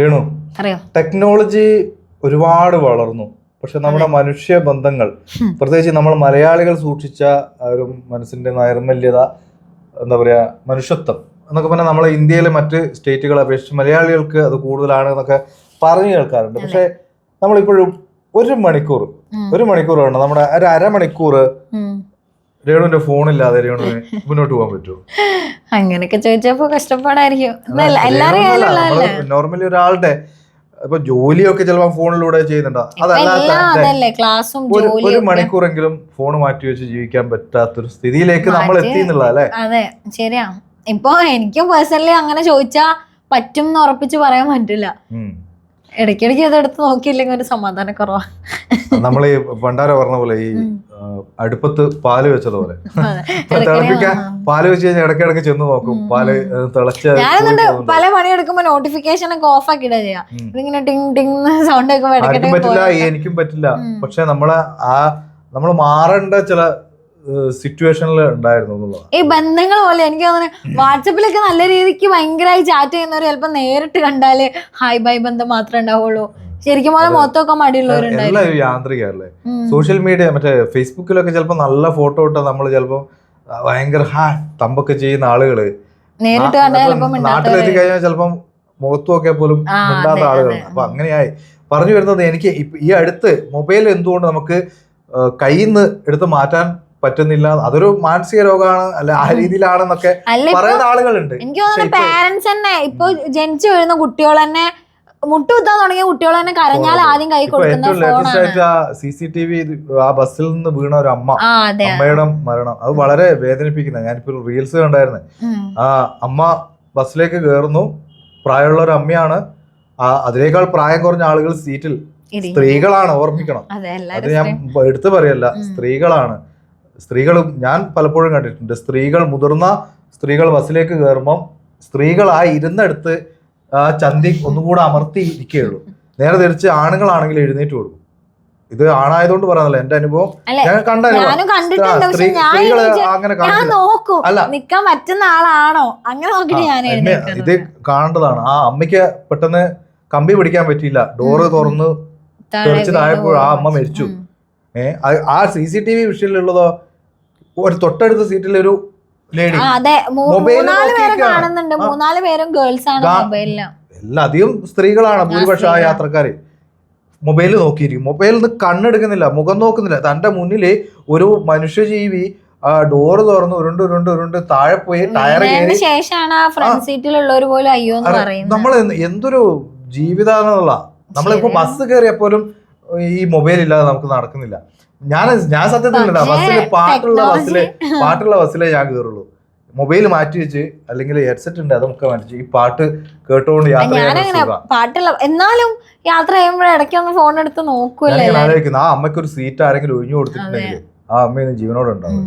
രേണു അറിയോ? ടെക്നോളജി ഒരുപാട് വളർന്നു. പക്ഷെ നമ്മുടെ മനുഷ്യ ബന്ധങ്ങൾ പ്രത്യേകിച്ച് നമ്മൾ മലയാളികൾ സൂക്ഷിച്ച ഒരു മനസ്സിന്റെ നൈർമല്യത എന്താ പറയാ മനുഷ്യത്വം എന്നൊക്കെ പറഞ്ഞാൽ നമ്മളെ ഇന്ത്യയിലെ മറ്റ് സ്റ്റേറ്റുകളെ അപേക്ഷിച്ച് മലയാളികൾക്ക് അത് കൂടുതലാണ് എന്നൊക്കെ പറഞ്ഞു കേൾക്കാറുണ്ട്. പക്ഷെ നമ്മളിപ്പോഴും ഒരു മണിക്കൂർ. ഒരു മണിക്കൂർ വേണം നമ്മുടെ ഒരു അരമണിക്കൂർ. രേണുവിന്റെ ഫോണില്ലാതെ രേണുവിന് മുന്നോട്ട് പോകാൻ പറ്റുമോ? അങ്ങനെയൊക്കെ ചോദിച്ചപ്പോ കഷ്ടപ്പാടായിരിക്കും. നോർമലി ഒരാളുടെ ഇപ്പൊ ജോലിയൊക്കെ ചിലപ്പോ ഫോണിലൂടെ ചെയ്യുന്നുണ്ടോ? എന്റെ ഒരു മണിക്കൂറെങ്കിലും ഫോൺ മാറ്റി വെച്ച് ജീവിക്കാൻ പറ്റാത്തൊരു സ്ഥിതിയിലേക്ക് നമ്മൾ എത്തി എന്നുള്ളത് അതെ ശരിയാ. ഇപ്പൊ എനിക്കും പേഴ്സണലി അങ്ങനെ ചോദിച്ചാ പറ്റും എന്ന് ഉറപ്പിച്ച് പറയാൻ പറ്റില്ല. ഇടയ്ക്കിടയ്ക്ക് അതെടുത്ത് നോക്കിയില്ലെങ്കിൽ ഒരു സമാധാന കുറവാണ് നമ്മൾ ഈ പണ്ടാര പറഞ്ഞ പോലെ ഈ അടുപ്പത്ത് പാൽ വെച്ചതുപോലെ പോലെ. തിളപ്പിക്കാൻ പാൽ വെച്ച് കഴിഞ്ഞാൽ ഇടയ്ക്കിടയ്ക്ക് ചെന്ന് നോക്കും. പാൽ തിളച്ച പോകുന്നുണ്ടോ? പല പണിയെടുക്കുമ്പോ നോട്ടിഫിക്കേഷൻ ഒക്കെ ഓഫ് ആക്കി ചെയ്യാ. ഇതിങ്ങനെ ടിങ് ടിങ് സൗണ്ട് ഒക്കെ ആർക്കും പറ്റില്ല എനിക്കും പറ്റില്ല. പക്ഷെ നമ്മളെ ആ നമ്മൾ മാറേണ്ട ചില സിറ്റുവേഷനിൽ ഉണ്ടായിരുന്നു ഈ ബന്ധങ്ങൾ പോലെ എനിക്ക് തോന്നുന്നു വാട്സപ്പിലൊക്കെ നല്ല രീതിക്ക് ഭയങ്കരമായി ചാറ്റ് ചെയ്യുന്നവർ ചിലപ്പോ നേരിട്ട് കണ്ടാൽ ഹായ് ബൈ ബന്ധം മാത്രമേ ഉണ്ടാവുള്ളൂ. ശരിക്കും പോലെ മൊത്തമൊക്കെ മടിയുള്ളവരുണ്ടായിരുന്നു എല്ലാം യാന്ത്രികല്ലേ ഉം. സോഷ്യൽ മീഡിയ മറ്റേ ഫേസ്ബുക്കിലൊക്കെ ചിലപ്പോൾ നല്ല ഫോട്ടോ ഇട്ട നമ്മൾ ചിലപ്പോൾ ഭയങ്കര ഹാ തമ്പൊക്കെ ചെയ്യുന്ന ആളുകൾ. നേരിട്ട് ചിലപ്പോ നാട്ടിലെത്തി കഴിഞ്ഞാൽ ചിലപ്പം മുഖത്തുമൊക്കെ പോലും മിണ്ടാത്ത ആളുകൾ. അപ്പൊ അങ്ങനെയായി. പറഞ്ഞു വരുന്നത് എനിക്ക് ഈ അടുത്ത് മൊബൈൽ എന്തുകൊണ്ട് നമുക്ക് കയ്യിൽ നിന്ന് എടുത്ത് മാറ്റാൻ പറ്റുന്നില്ല? അതൊരു മാനസിക രോഗമാണ് അല്ല ആ രീതിയിലാണെന്നൊക്കെ പറയുന്ന ആളുകളുണ്ട്. എനിക്ക് തോന്നുന്നു പാരന്റ്സ് തന്നെ ഇപ്പൊ ജനിച്ചു വീഴുന്ന കുട്ടികൾ തന്നെ മുട്ടുകുത്താൻ തുടങ്ങിയ കുട്ടികൾ തന്നെ കരഞ്ഞാൽ ആദ്യം കൈ കൊടുക്കുന്ന ആ സി സി ടി വി ആ ബസ്സിൽ നിന്ന് വീണ ഒരു അമ്മ. അമ്മയുടെ മരണം. അത് വളരെ വേദനിപ്പിക്കുന്ന ഞാനിപ്പോ റീൽസ് കണ്ടായിരുന്നു. ആ അമ്മ ബസ്സിലേക്ക് കയറുന്നു പ്രായമുള്ള ഒരു അമ്മയാണ്. അതിനേക്കാൾ പ്രായം കുറഞ്ഞ ആളുകൾ സീറ്റിൽ സ്ത്രീകളാണ് ഓർമ്മിക്കണം. അതെ ഞാൻ എടുത്തു പറയല്ല. സ്ത്രീകളാണ്. സ്ത്രീകളും ഞാൻ പലപ്പോഴും കണ്ടിട്ടുണ്ട്. സ്ത്രീകൾ മുതിർന്ന സ്ത്രീകൾ ബസ്സിലേക്ക് കയറുമ്പം സ്ത്രീകളായി ആ ഇരുന്നിടത്ത് ചന്തി ഒന്നും കൂടെ അമർത്തി ഇരിക്കുകയുള്ളൂ. നേരെ തിരിച്ച് ആണുങ്ങളാണെങ്കിൽ എഴുന്നേറ്റ് കൊടുക്കും. ഇത് ആണായതുകൊണ്ട് പറയാനല്ല എന്റെ അനുഭവം ഞാൻ കണ്ടിട്ടുണ്ട്. അങ്ങനെ അല്ല. നിക്കാൻ പറ്റുന്ന ആളാണോ? അങ്ങനെ ഇത് കാണേണ്ടതാണ്. ആ അമ്മയ്ക്ക് പെട്ടെന്ന് കമ്പി പിടിക്കാൻ പറ്റിയില്ല. ഡോറ്. തുറന്ന് താഴെ തെറിച്ച് ആ അമ്മ മരിച്ചു. ഏഹ് ആ സി സി ടി വി വിഷയത്തിലുള്ളതോ ഒരു തൊട്ടടുത്ത സീറ്റിലൊരു ലേഡി. അതെ. മൂന്നാൽ പേരെ കാണുന്നുണ്ട്. മൂന്നാൽ പേരും ഗേൾസ് ആണ് അധികം സ്ത്രീകളാണ് ഭൂരിപക്ഷം ആ. യാത്രക്കാര്. മൊബൈലിൽ നോക്കിയിരിക്കും. മൊബൈലിൽ നിന്ന് കണ്ണെടുക്കുന്നില്ല മുഖം നോക്കുന്നില്ല. തന്റെ മുന്നിൽ ഒരു മനുഷ്യജീവി ഡോറ് തുറന്ന് ഉരുണ്ട് ഉരുണ്ട് ഉരുണ്ട് താഴെ പോയി ടയർ കയറി. ശേഷമാണ് ആ ഫ്രണ്ട് സീറ്റിലുള്ളവർ പോലും അയ്യോ നമ്മൾ എന്തൊരു ജീവിതാന്നുള്ള നമ്മളിപ്പോ. ബസ് കയറിയപ്പോലും ഈ മൊബൈൽ ഇല്ലാതെ നമുക്ക് നടക്കുന്നില്ല. ഞാൻ ഞാൻ സത്യത്തിൽ ബസ്സിൽ പാട്ടുള്ള ബസ്സിൽ പാട്ടുള്ള ബസ്സിലേ ഞാൻ കയറുള്ളൂ മൊബൈൽ മാറ്റി വെച്ച് അല്ലെങ്കിൽ ഹെഡ്സെറ്റ് ഉണ്ട് അതൊക്കെ മാറ്റി ഈ പാട്ട് കേട്ടുകൊണ്ട് യാത്ര പാട്ടുള്ള എന്നാലും യാത്ര ചെയ്യുമ്പോഴേ ഇടയ്ക്ക് ഒന്ന് ഫോൺ എടുത്ത് നോക്കൂല്ലേ ഞാൻ ആ അമ്മയ്ക്ക് ഒരു സീറ്റ് ആരെങ്കിലും ഒഴിഞ്ഞു കൊടുത്തിട്ടുണ്ടെങ്കിൽ ആ അമ്മ ജീവനോടെ ഉണ്ടാവും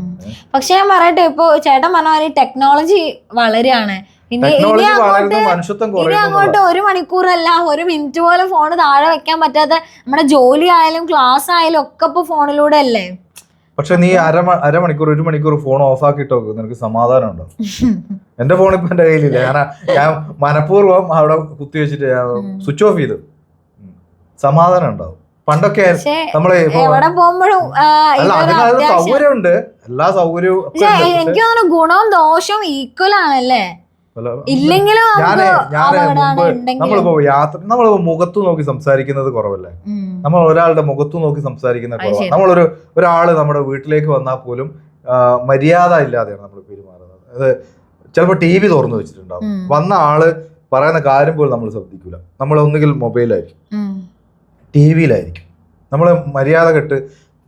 പക്ഷെ ഞാൻ പറയട്ടെ ഇപ്പൊ ചേട്ടൻ പറഞ്ഞ ടെക്നോളജി വളരെയാണ്. ഇനി അങ്ങോട്ട് ഒരു മണിക്കൂറല്ല ഒരു മിനിറ്റ് പോലും ഫോൺ താഴെ വെക്കാൻ പറ്റാത്ത നമ്മുടെ ജോലി ആയാലും ക്ലാസ് ആയാലും ഒക്കെ ഇപ്പൊ ഫോണിലൂടെ അല്ലേ? പക്ഷെ നീ അര അരമണിക്കൂർ ഒരു മണിക്കൂർ ഫോൺ ഓഫ് ആക്കിട്ടോ നോക്ക് നിനക്ക് സമാധാനം ഉണ്ടോ എന്റെ ഫോൺ ഇപ്പൊ എന്റെ കയ്യിലില്ല. ഞാൻ ഞാൻ മനഃപൂർവം അവിടെ കുത്തി വെച്ചിട്ട് സ്വിച്ച് ഓഫ് ചെയ്തു. സമാധാനം ഉണ്ടാവും. പണ്ടൊക്കെ നമ്മൾ നമ്മളെ ഉണ്ട് എല്ലാ സൗകര്യവും. എനിക്ക് തോന്നുന്നു ഗുണവും ദോഷവും ഈക്വൽ ആണല്ലേ? ഇല്ലെങ്കിലും ഞാൻ ഞാൻ മുമ്പ് നമ്മളിപ്പോ യാത്ര നമ്മളിപ്പോ മുഖത്ത് നോക്കി സംസാരിക്കുന്നത് കുറവല്ലേ? നമ്മൾ ഒരാളുടെ മുഖത്ത് നോക്കി സംസാരിക്കുന്നത് കുറവാണ്. നമ്മളൊരു ഒരാൾ നമ്മുടെ വീട്ടിലേക്ക് വന്നാൽ പോലും മര്യാദ ഇല്ലാതെയാണ് നമ്മൾ പെരുമാറുന്നത്. അത് ചിലപ്പോൾ ടി വി തുറന്നു വെച്ചിട്ടുണ്ടാവും. വന്ന ആൾ പറയുന്ന കാര്യം പോലും നമ്മൾ ശ്രദ്ധിക്കൂല. നമ്മൾ ഒന്നുകിൽ മൊബൈലായിരിക്കും. ടി വിയിലായിരിക്കും. നമ്മൾ മര്യാദ കെട്ട്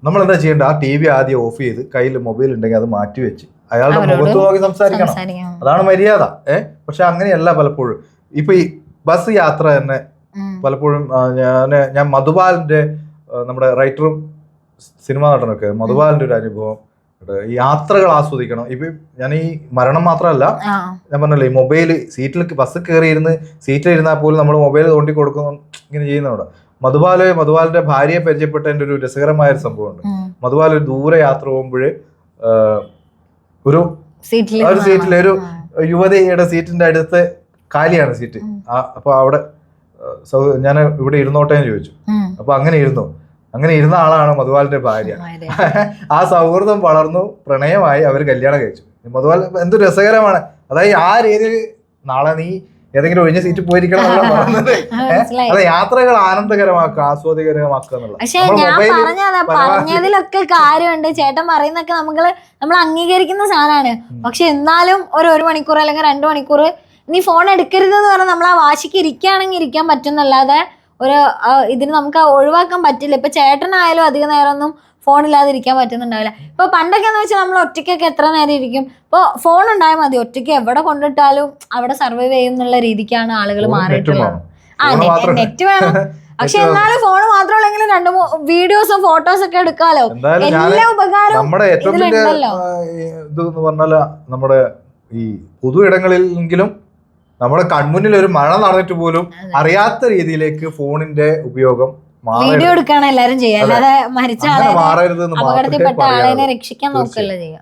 നമ്മൾ എന്താ ചെയ്യേണ്ടത്? ആ ടി വി ആദ്യം ഓഫ് ചെയ്ത് കയ്യിൽ മൊബൈൽ ഉണ്ടെങ്കിൽ അത് മാറ്റി വെച്ച് അയാളുടെ മുഖത്ത് നോക്കി സംസാരിക്കണം. അതാണ് മര്യാദ. ഏ? പക്ഷെ അങ്ങനെയല്ല പലപ്പോഴും. ഇപ്പൊ ഈ ബസ് യാത്ര തന്നെ പലപ്പോഴും ഞാൻ ഞാൻ മധുപാലിന്റെ നമ്മുടെ റൈറ്ററും സിനിമ നടനൊക്കെ മധുപാലിന്റെ ഒരു അനുഭവം. ഈ യാത്രകൾ ആസ്വദിക്കണം. ഇപ്പൊ ഞാൻ ഈ മരണം മാത്രമല്ല ഞാൻ പറഞ്ഞല്ലോ ഈ മൊബൈൽ സീറ്റിൽ ബസ് കയറിയിരുന്ന് സീറ്റിൽ ഇരുന്നാൽ പോലും നമ്മൾ മൊബൈൽ തോണ്ടി കൊടുക്കുന്നു ഇങ്ങനെ ചെയ്യുന്നവിടെ മധുബാൽ മധുപാലിന്റെ ഭാര്യയെ പരിചയപ്പെട്ടതിന്റെ ഒരു രസകരമായ ഒരു സംഭവമുണ്ട്. ഉം. ഒരു ദൂരെ യാത്ര പോകുമ്പോൾ ഒരു ഒരു സീറ്റിൽ ഒരു. യുവതിയുടെ സീറ്റിന്റെ അടുത്ത് കാലിയാണ് സീറ്റ്. അപ്പൊ അവിടെ ഞാൻ ഇവിടെ ഇരുന്നോട്ടെ എന്ന് ചോദിച്ചു. അപ്പൊ അങ്ങനെ ഇരുന്നു. അങ്ങനെ ഇരുന്ന ആളാണ് മധുവാലിന്റെ ഭാര്യ. ആ സൗഹൃദം വളർന്നു പ്രണയമായി അവർ കല്യാണം കഴിച്ചു. മധുവാൽ എന്ത് രസകരമാണ്. അതായത് ആ രീതിയിൽ നാളെ നീ ഏതെങ്കിലും ഒഴിഞ്ഞ സീറ്റ് പോയിരിക്കണം അതെ യാത്രകൾ ആനന്ദകരമാക്കുക ആസ്വാദികരമാക്കുക എന്നുള്ളത്. ഞാൻ പറഞ്ഞതാ പറഞ്ഞതിലൊക്കെ കാര്യമുണ്ട്. ചേട്ടൻ പറയുന്നൊക്കെ നമ്മൾ നമ്മൾ അംഗീകരിക്കുന്ന സാധനമാണ്. പക്ഷെ എന്നാലും ഒരു ഒരു മണിക്കൂർ അല്ലെങ്കിൽ രണ്ടു മണിക്കൂർ നീ ഫോൺ എടുക്കരുതെന്ന് പറഞ്ഞാൽ നമ്മൾ ആ വാശിക്ക് ഇരിക്കുകയാണെങ്കിൽ ഇരിക്കാൻ പറ്റുന്നല്ലാതെ ഒരു ഇതിന് നമുക്ക് ഒഴിവാക്കാൻ പറ്റില്ല. ഇപ്പൊ ചേട്ടനായാലും അധിക നേരം ഒന്നും ഫോണില്ലാതെ ഇരിക്കാൻ പറ്റുന്നുണ്ടാവില്ല. ഇപ്പൊ പണ്ടൊക്കെ എന്ന് വെച്ചാൽ നമ്മൾ ഒറ്റയ്ക്കൊക്കെ എത്ര നേരം ഇരിക്കും? ഇപ്പോൾ ഫോൺ ഉണ്ടായാൽ മതി. ഒറ്റയ്ക്ക് എവിടെ കൊണ്ടിട്ടാലും അവിടെ സർവൈവ് ചെയ്യുന്നുള്ള രീതിക്കാണ് ആളുകൾ മാറിയിട്ടുള്ളത്. ആ നെറ്റ് വേണം. പക്ഷെ എന്നാലും ഫോൺ മാത്രമല്ലെങ്കിലും രണ്ട് വീഡിയോസും ഫോട്ടോസും ഒക്കെ എടുക്കാലോ? എല്ലാ ഉപകാരവും നമ്മുടെ ഏറ്റവും വലിയ ഇത് പറഞ്ഞാൽ നമ്മുടെ ഈ പൊതു ഇടങ്ങളിലെങ്കിലും നമ്മുടെ കൺമുന്നിൽ ഒരു മഴ നടന്നിട്ട് പോലും അറിയാത്ത രീതിയിലേക്ക് ഫോണിന്റെ ഉപയോഗം വീഡിയോ എടുക്കാണ് എല്ലാരും ചെയ്യുക. അല്ലാതെ മരിച്ച ആളെ അപകടത്തിൽപ്പെട്ട ആളെ രക്ഷിക്കാൻ നോക്കല്ലേ ചെയ്യുക?